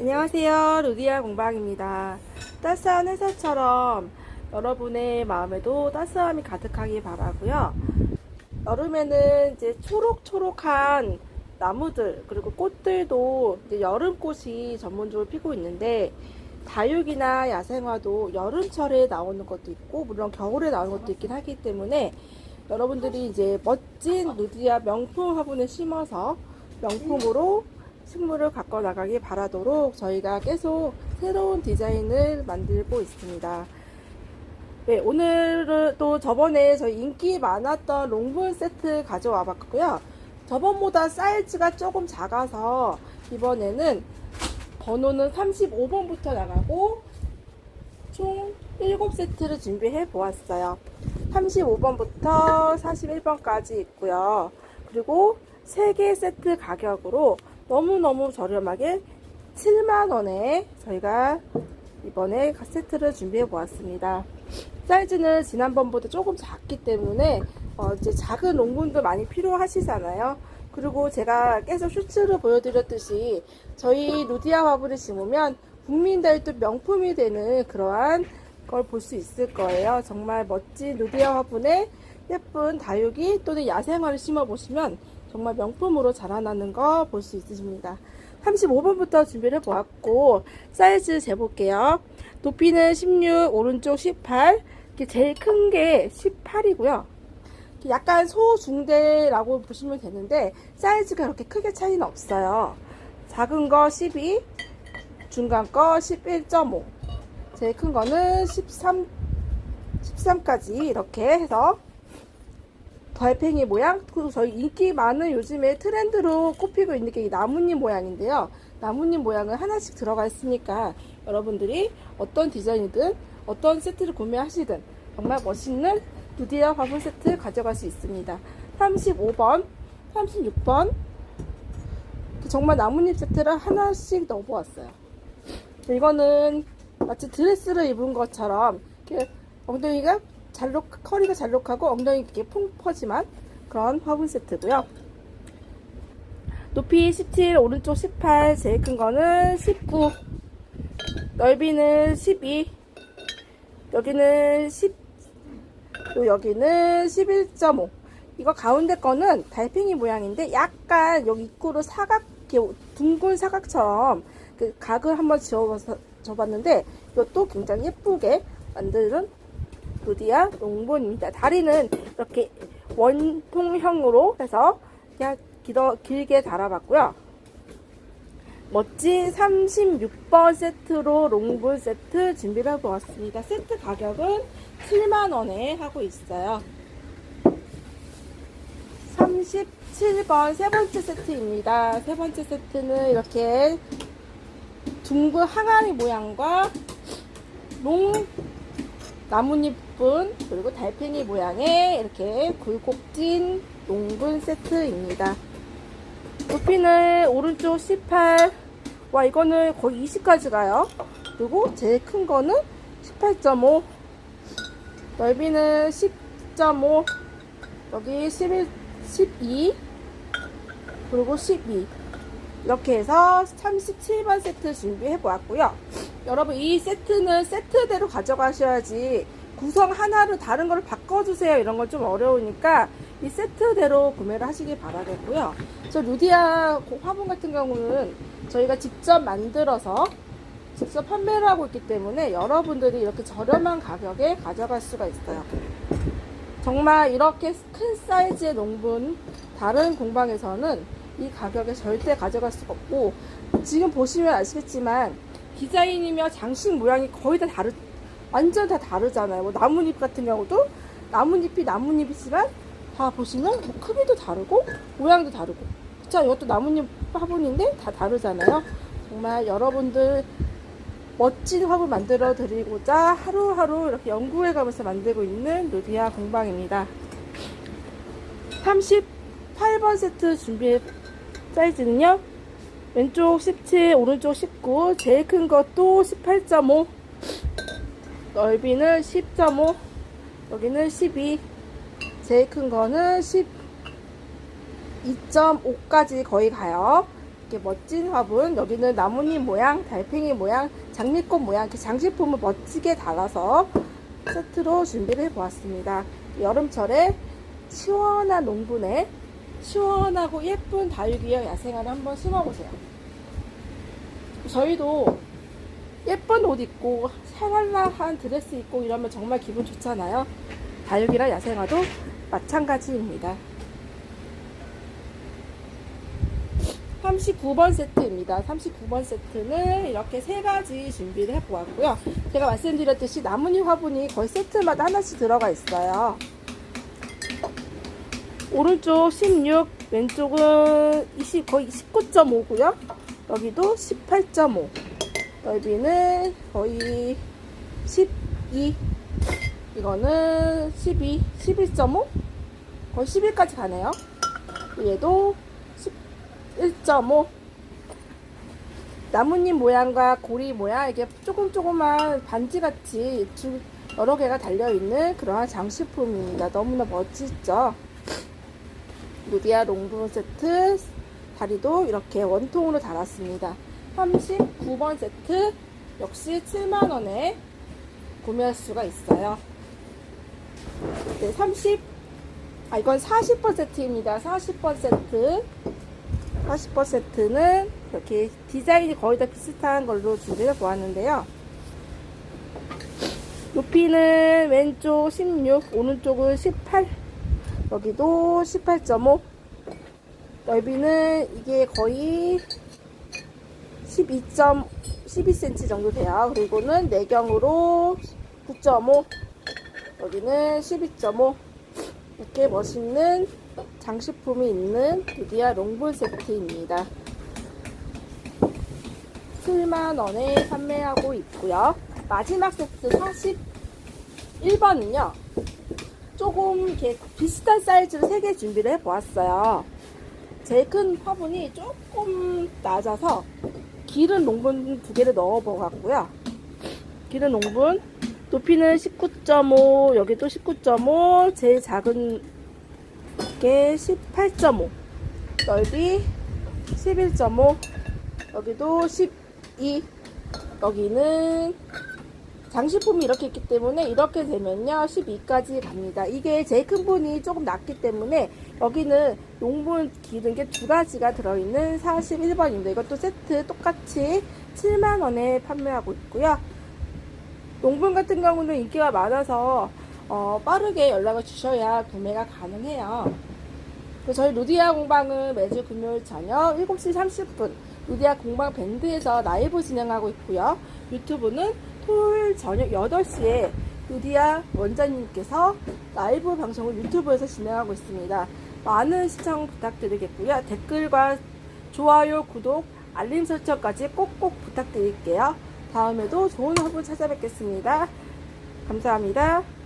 안녕하세요. 루디아 공방입니다. 따스한 햇살처럼 여러분의 마음에도 따스함이 가득하기 바라고요. 여름에는 이제 초록초록한 나무들 그리고 꽃들도 이제 여름꽃이 전문적으로 피고 있는데 다육이나 야생화도 여름철에 나오는 것도 있고 물론 겨울에 나오는 것도 있긴 하기 때문에 여러분들이 이제 멋진 누디아 명품 화분을 심어서 명품으로 식물을 갖고 나가기 바라도록 저희가 계속 새로운 디자인을 만들고 있습니다. 네, 오늘은 또 저번에 저희 인기 많았던 롱분 세트 가져와 봤고요. 저번보다 사이즈가 조금 작아서 이번에는 번호는 35번부터 나가고 총 7세트를 준비해 보았어요. 35번부터 41번까지 있고요. 그리고 3개 세트 가격으로 너무너무 저렴하게 7만원에 저희가 이번에 세트를 준비해 보았습니다. 사이즈는 지난번보다 조금 작기 때문에 어, 이제 작은 롱분도 많이 필요하시잖아요. 그리고 제가 계속 슈츠를 보여드렸듯이 저희 루디아 화분을 심으면 국민들도 명품이 되는 그러한 걸 볼 수 있을 거예요. 정말 멋진 루디아 화분에 예쁜 다육이 또는 야생화를 심어 보시면 정말 명품으로 자라나는 거 볼 수 있으십니다. 35번부터 준비를 해보았고 사이즈 재볼게요. 높이는 16, 오른쪽 18, 이렇게 제일 큰 게 18이고요. 약간 소중대라고 보시면 되는데 사이즈가 그렇게 크게 차이는 없어요. 작은 거 12, 중간 거 11.5, 제일 큰 거는 13, 13까지 이렇게 해서 달팽이 모양? 그리고 저희 인기 많은 요즘에 트렌드로 꼽히고 있는 게 이 나뭇잎 모양인데요. 나뭇잎 모양은 하나씩 들어가 있으니까 여러분들이 어떤 디자인이든 어떤 세트를 구매하시든 정말 멋있는 두디아 화분 세트 가져갈 수 있습니다. 35번 36번. 정말 나뭇잎 세트를 하나씩 넣어보았어요. 이거는 마치 드레스를 입은 것처럼 이렇게 엉덩이가 잘록 커리가 잘록하고 엉덩이 이렇게 풍퍼지만 그런 화분 세트고요. 높이 17, 오른쪽 18, 제일 큰 거는 19, 넓이는 12, 여기는 10, 또 여기는 11.5. 이거 가운데 거는 달팽이 모양인데 약간 여기 입구로 사각, 둥근 사각처럼 그 각을 한번 지어봐서 줘봤는데 이것도 굉장히 예쁘게 만드는 루디아 롱본입니다. 다리는 이렇게 원통형으로 해서 길어, 길게 달아봤고요. 멋진 36번 세트로 롱본 세트 준비를 해보았습니다. 세트 가격은 7만원에 하고 있어요. 37번 세 번째 세트입니다. 세 번째 세트는 이렇게 둥근 항아리 모양과 롱 나뭇잎분 그리고 달팽이 모양의 이렇게 굴곡진 농분 세트입니다. 높이는 오른쪽 18, 와 이거는 거의 20까지 가요. 그리고 제일 큰 거는 18.5, 넓이는 10.5, 여기 11, 12, 그리고 12 이렇게 해서 37번 세트 준비해 보았고요. 여러분 이 세트는 세트대로 가져가셔야지 구성 하나를 다른 걸 바꿔주세요 이런 건 좀 어려우니까 이 세트대로 구매를 하시길 바라겠고요. 저 루디아 화분 같은 경우는 저희가 직접 만들어서 직접 판매를 하고 있기 때문에 여러분들이 이렇게 저렴한 가격에 가져갈 수가 있어요. 정말 이렇게 큰 사이즈의 농분 다른 공방에서는 이 가격에 절대 가져갈 수가 없고 지금 보시면 아시겠지만 디자인이며 장식 모양이 거의 다 다르 완전 다 다르잖아요. 뭐 나뭇잎 같은 경우도 나뭇잎이 나뭇잎이지만 다 보시면 뭐 크기도 다르고 모양도 다르고. 자 이것도 나뭇잎 화분인데 다 다르잖아요. 정말 여러분들 멋진 화분 만들어 드리고자 하루하루 이렇게 연구해 가면서 만들고 있는 루디아 공방입니다. 38번 세트 준비해 사이즈는요. 왼쪽 17, 오른쪽 19, 제일 큰 것도 18.5, 넓이는 10.5, 여기는 12, 제일 큰 거는 12.5까지 거의 가요. 이렇게 멋진 화분 여기는 나뭇잎 모양, 달팽이 모양, 장미꽃 모양 이렇게 장식품을 멋지게 달아서 세트로 준비를 해보았습니다. 여름철에 시원한 농분에 시원하고 예쁜 다육이형 야생화를 한번 심어보세요. 저희도 예쁜 옷 입고 샤랄라한 드레스 입고 이러면 정말 기분 좋잖아요. 다육이랑 야생화도 마찬가지입니다. 39번 세트입니다. 39번 세트는 이렇게 세 가지 준비를 해보았고요. 제가 말씀드렸듯이 나뭇잎 화분이 거의 세트마다 하나씩 들어가 있어요. 오른쪽 16, 왼쪽은 20, 거의 19.5고요. 여기도 18.5. 넓이는 거의 12. 이거는 12, 11.5? 거의 11까지 가네요. 얘도 1.5 나뭇잎 모양과 고리 모양 이게 조금 조금만 반지같이 두- 여러 개가 달려있는 그러한 장식품입니다. 너무나 멋지죠? 루디아 롱브 세트 다리도 이렇게 원통으로 달았습니다. 39번 세트 역시 7만원에 구매할 수가 있어요. 네, 30, 아, 이건 40번 세트입니다. 40번 세트. 40번 세트는 이렇게 디자인이 거의 다 비슷한 걸로 준비를 보았는데요. 높이는 왼쪽 16, 오른쪽은 18, 여기도 18.5. 넓이는 이게 거의 12. 12cm 정도 돼요. 그리고는 내경으로 9.5, 여기는 12.5. 이렇게 멋있는 장식품이 있는 드디어 롱볼 세트입니다. 7만원에 판매하고 있고요. 마지막 세트 41번은요. 조금 이렇게 비슷한 사이즈로 3개 준비를 해보았어요. 제일 큰 화분이 조금 낮아서 기른 농분 두 개를 넣어보았고요. 기른 농분 높이는 19.5 여기도 19.5 제일 작은 게 18.5 넓이 11.5 여기도 12 여기는 장식품이 이렇게 있기 때문에 이렇게 되면요 12까지 갑니다 이게 제일 큰 분이 조금 낮기 때문에 여기는 용분 기른 게 두 가지가 들어있는 41번입니다 이것도 세트 똑같이 7만원에 판매하고 있고요 농분 같은 경우는 인기가 많아서 어, 빠르게 연락을 주셔야 구매가 가능해요. 그 저희 루디아 공방은 매주 금요일 저녁 7시 30분 루디아 공방 밴드에서 라이브 진행하고 있고요. 유튜브는 토요일 저녁 8시에 루디아 원장님께서 라이브 방송을 유튜브에서 진행하고 있습니다. 많은 시청 부탁드리겠고요. 댓글과 좋아요, 구독, 알림 설정까지 꼭꼭 부탁드릴게요. 다음에도 좋은 화분 찾아뵙겠습니다. 감사합니다.